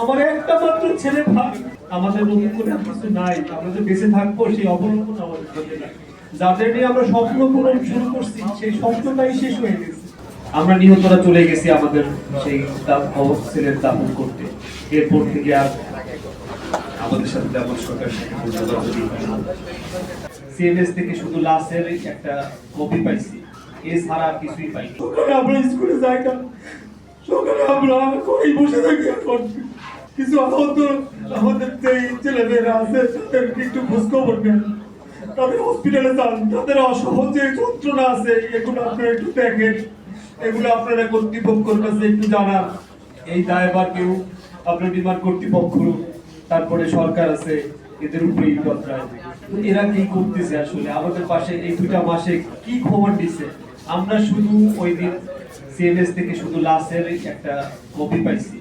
আমার একটা মাত্র ছেলে ভাই। আমাদের নতুন করে কিছু নাই। আমরা যে বেঁচে থাকব, সেই অবলম্বন আমাদের মধ্যে নাই। যাদের নিয়ে আমরা স্বপ্ন পূরণ শুরু করছি, সেই স্বপ্নটাই শেষ হয়ে গেছে। আমরা নিহতরা চলে গেছি আমাদের সেই ছেলের দাপন করতে। এরপর থেকে আর আমাদের সাথে তেমন সরকার সিএমএস থেকে শুধু লাশের একটা কপি পাইছি। এছাড়া কিছুই পাইনি। আমরা স্কুলে যাই সকালে আমরা ঘরেই বসে থাকি এখন। কিছু আহত, আমাদের ছেলেমেয়েরা আছে, তাদেরকে একটু খোঁজ খবর নেন। তাদের হসপিটালে যান। তাদের যন্ত্রণা আছে, এগুলো আপনারা একটু দেখেন। এগুলো আপনারা কর্তৃপক্ষের কাছে একটু জানান। এই দায়ভার কেউ আপনার বিমান কর্তৃপক্ষ তারপরে সরকার আছে, এদের উপরে এরা কি করতেছে আসলে? আমাদের পাশে এই দুটা মাসে কি খবর দিছে? আমরা শুধু ওই দিন সিএমএস থেকে শুধু লাশের একটা কপি পাইছি।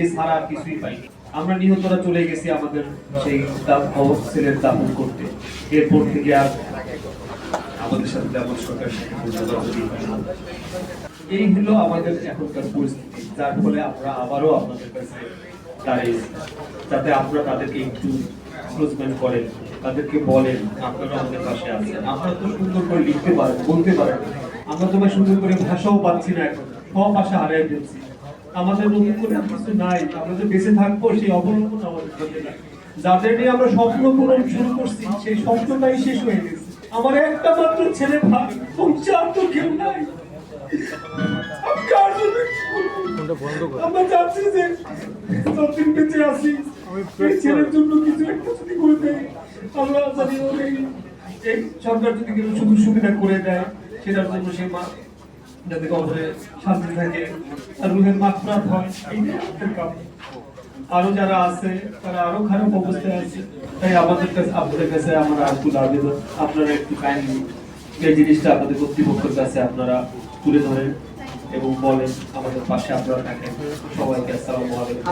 এছাড়া কিছুই পাইনি। আমরা নিহতরা চলে গেছি আমাদের সেই ছেলের দাপন করতে। এরপর থেকে আর আমাদের সাথে তেমন সরকার এই হলো আমাদের এখনকার পরিস্থিতি, যার ফলে আমরা আবারও আপনাদের কাছে দাঁড়িয়েছি যাতে আপনারা তাদেরকে একটু ক্লোজমেন্ট করেন, তাদেরকে বলেন, আপনারা আমাদের পাশে আছেন। আপনারা তো সুন্দর করে লিখতে পারেন বলতে পারেন। আমরা তোমার সুন্দর করে ভাষাও পাচ্ছি না এখন সব ভাষা হারিয়ে ফেলছি। আমাদের নতুন করে কিছু নাই আমরা যে বেঁচে থাকব সেই অবলম্বন আমাদের মধ্যে নাই। যাদের নিয়ে আমরা স্বপ্ন পূরণ শুরু করছি সেই স্বপ্নটাই শেষ হয়ে গেছে। আমার একটা মাত্র ছেলে ভাই তো কেউ নাই? আমরা চাচ্ছি যে যতদিন বেঁচে আছি এই ছেলের জন্য কিছু একটা যদি করে দেয় আমরা জানি এই সরকার যদি কিছু সুযোগ সুবিধা করে দেয় সেটার জন্য সেই মা যাতে কবরে শান্তি থাকে। আর যারা আছে, তারা আরও খারাপ অবস্থায় আছে, তাই আমাদের কাছে, আপনাদের কাছে আমরা আকুল আবেদন আপনারা একটু কাইন্ডলি এই জিনিসটা আপনাদের কর্তৃপক্ষের কাছে আপনারা তুলে ধরেন এবং বলেন। আমাদের পাশে আপনারা থাকেন। সবাইকে আসসালামু আলাইকুম।